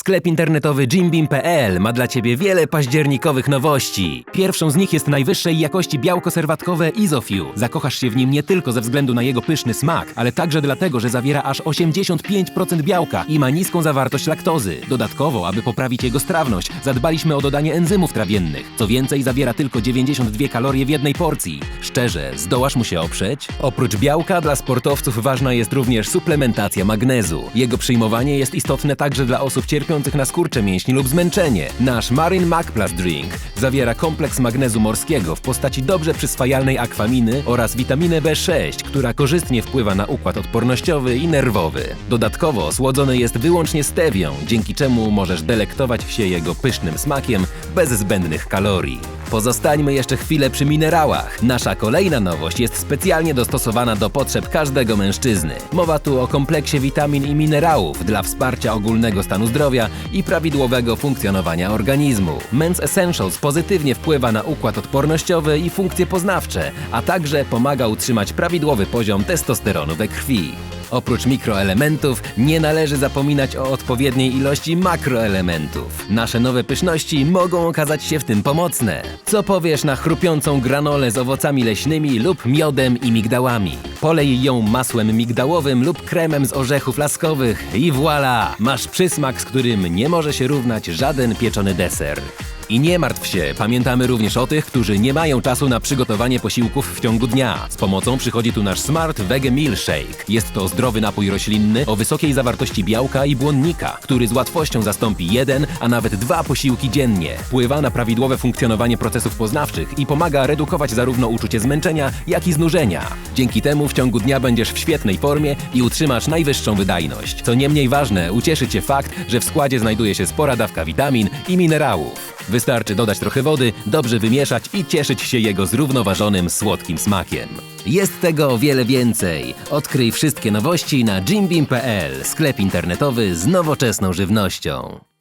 Sklep internetowy jimbim.pl ma dla Ciebie wiele październikowych nowości. Pierwszą z nich jest najwyższej jakości białko serwatkowe Izofiu. Zakochasz się w nim nie tylko ze względu na jego pyszny smak, ale także dlatego, że zawiera aż 85% białka i ma niską zawartość laktozy. Dodatkowo, aby poprawić jego strawność, zadbaliśmy o dodanie enzymów trawiennych. Co więcej, zawiera tylko 92 kalorie w jednej porcji. Szczerze, zdołasz mu się oprzeć? Oprócz białka dla sportowców ważna jest również suplementacja magnezu. Jego przyjmowanie jest istotne także dla osób cierpiących na skurcze mięśni lub zmęczenie. Nasz Marine Mac Plus Drink zawiera kompleks magnezu morskiego w postaci dobrze przyswajalnej akwaminy oraz witaminę B6, która korzystnie wpływa na układ odpornościowy i nerwowy. Dodatkowo słodzony jest wyłącznie stewią, dzięki czemu możesz delektować się jego pysznym smakiem bez zbędnych kalorii. Pozostańmy jeszcze chwilę przy minerałach. Nasza kolejna nowość jest specjalnie dostosowana do potrzeb każdego mężczyzny. Mowa tu o kompleksie witamin i minerałów dla wsparcia ogólnego stanu zdrowia i prawidłowego funkcjonowania organizmu. Men's Essentials pozytywnie wpływa na układ odpornościowy i funkcje poznawcze, a także pomaga utrzymać prawidłowy poziom testosteronu we krwi. Oprócz mikroelementów nie należy zapominać o odpowiedniej ilości makroelementów. Nasze nowe pyszności mogą okazać się w tym pomocne. Co powiesz na chrupiącą granolę z owocami leśnymi lub miodem i migdałami? Polej ją masłem migdałowym lub kremem z orzechów laskowych i voilà! Masz przysmak, z którym nie może się równać żaden pieczony deser. I nie martw się, pamiętamy również o tych, którzy nie mają czasu na przygotowanie posiłków w ciągu dnia. Z pomocą przychodzi tu nasz Smart Vege Meal Shake. Jest to zdrowy napój roślinny o wysokiej zawartości białka i błonnika, który z łatwością zastąpi jeden, a nawet dwa posiłki dziennie. Wpływa na prawidłowe funkcjonowanie procesów poznawczych i pomaga redukować zarówno uczucie zmęczenia, jak i znużenia. Dzięki temu w ciągu dnia będziesz w świetnej formie i utrzymasz najwyższą wydajność. Co nie mniej ważne, ucieszy Cię fakt, że w składzie znajduje się spora dawka witamin i minerałów. Wystarczy dodać trochę wody, dobrze wymieszać i cieszyć się jego zrównoważonym, słodkim smakiem. Jest tego o wiele więcej. Odkryj wszystkie nowości na jimbim.pl, sklep internetowy z nowoczesną żywnością.